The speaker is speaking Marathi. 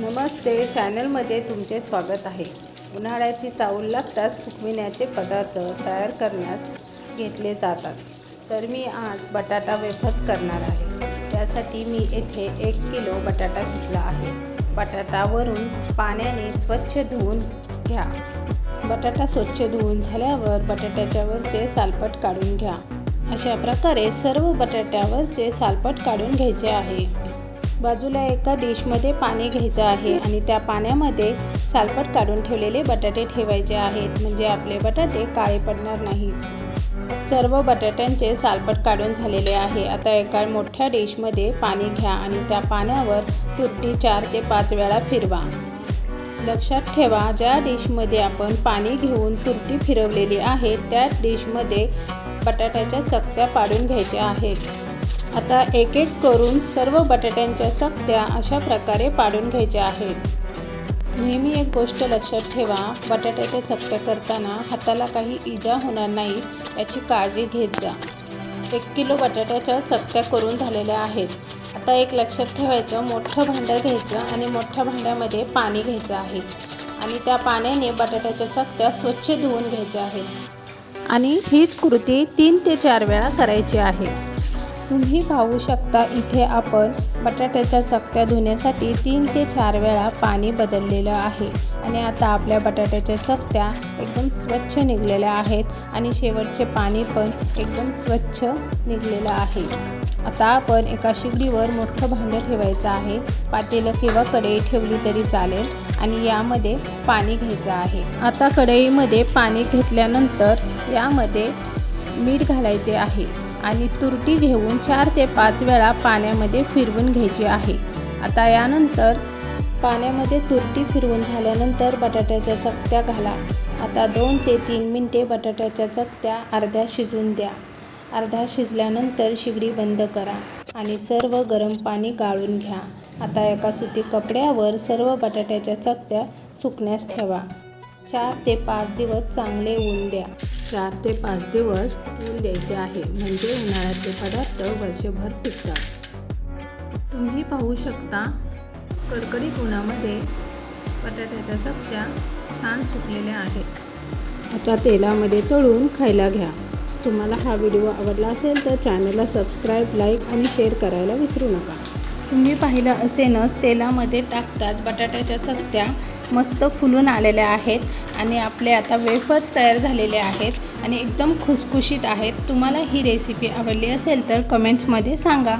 नमस्ते चॅनलमध्ये तुमचे स्वागत आहे. उन्हाळ्याची चावल लागताच सुकविण्याचे पदार्थ तयार करण्यास घेतले जातात. तर मी आज बटाटा वेफर्स करणार आहे. त्यासाठी मी येथे एक किलो बटाटा घेतला आहे. बटाटावरून पाण्याने स्वच्छ धुवून घ्या. बटाटा स्वच्छ धुवून झाल्यावर बटाट्याच्यावरचे सालपट काढून घ्या. अशा प्रकारे सर्व बटाट्यावरचे सालपट काढून घ्यायचे आहे. बाजूला एका डिशमध्ये पाणी घ्यायचं आहे आणि त्या पाण्यामध्ये सालपट काढून ठेवलेले बटाटे ठेवायचे आहेत. म्हणजे आपले बटाटे काळे पडणार नाहीत. सर्व बटाट्यांचे सालपट काढून झालेले आहे. आता एका मोठ्या डिशमध्ये पाणी घ्या आणि त्या पाण्यावर तुट्टी चार ते पाच वेळा फिरवा. लक्षात ठेवा ज्या डिशमध्ये आपण पाणी घेऊन तुरटी फिरवलेली आहे त्याच डिशमध्ये बटाट्याच्या चकत्या पाडून घ्यायच्या आहेत. आता एक एक करून सर्व बटाट्यांच्या चकत्या अशा प्रकारे पाडून घ्यायच्या आहेत. नेहमी एक गोष्ट लक्षात ठेवा बटाट्याच्या चकत्या करताना हाताला काही इजा होणार नाही याची काळजी घेत जा. एक किलो बटाट्याच्या चकत्या करून झालेल्या आहेत. आता एक लक्षात ठेवायचं मोठं भांडं घ्यायचं आणि मोठ्या भांड्यामध्ये पाणी घ्यायचं आहे. आणि त्या पाण्याने बटाट्याच्या चकत्या स्वच्छ धुवून घ्यायच्या आहेत. आणि हीच कृती तीन ते चार वेळा करायची आहे. तुम्ही पाहू शकता इथे आपण बटाट्याच्या चकत्या धुण्यासाठी तीन ते चार वेळा पाणी बदललेलं आहे. आणि आता आपल्या बटाट्याच्या चकत्या एकदम स्वच्छ निघलेल्या आहेत आणि शेवटचे पाणी पण एकदम स्वच्छ निघलेलं आहे. आता आपण एका शिगडीवर मोठं भांडं ठेवायचं आहे. पातेलं किंवा कढई ठेवली तरी चालेल आणि यामध्ये पाणी घ्यायचं आहे. आता कढईमध्ये पाणी घेतल्यानंतर यामध्ये मीठ घालायचे आहे. आणि तुरटी घेऊन चार ते पाच वेळा पाण्यामध्ये फिरवून घ्यायची आहे. आता यानंतर पाण्यामध्ये तुरटी फिरवून झाल्यानंतर बटाट्याच्या चकत्या घाला. आता दोन ते तीन मिनटे बटाट्याच्या चकत्या अर्ध्या शिजून द्या. अर्धा शिजल्यानंतर शिगडी बंद करा आणि सर्व गरम पाणी गाळून घ्या. आता एका सुती कपड्यावर सर्व बटाट्याच्या चकत्या सुकण्यास ठेवा. चार ते पाच दिवस चांगले ऊन द्या. चार ते पाच दिवस ऊन द्यायचे आहे. म्हणजे उन्हाळ्यातले पदार्थ वर्षभर टिकतात तुम्ही पाहू शकता कडकडीत उन्हामध्ये बटाट्याच्या चपत्या छान सुकलेल्या आहेत. आता तेलामध्ये तळून खायला घ्या. तुम्हाला हा व्हिडिओ आवडला असेल तर चॅनलला सबस्क्राईब लाईक आणि शेअर करायला विसरू नका. तुम्ही पाहिलं असेनच तेलामध्ये टाकतात बटाट्याच्या चपत्या मस्त फुलून आलेल्या आहेत आणि आपले आता वेफर्स तयार झालेले आहेत आणि एकदम खुसखुशीत आहेत. तुम्हाला ही रेसिपी आवडली असेल तर कमेंट्समध्ये सांगा.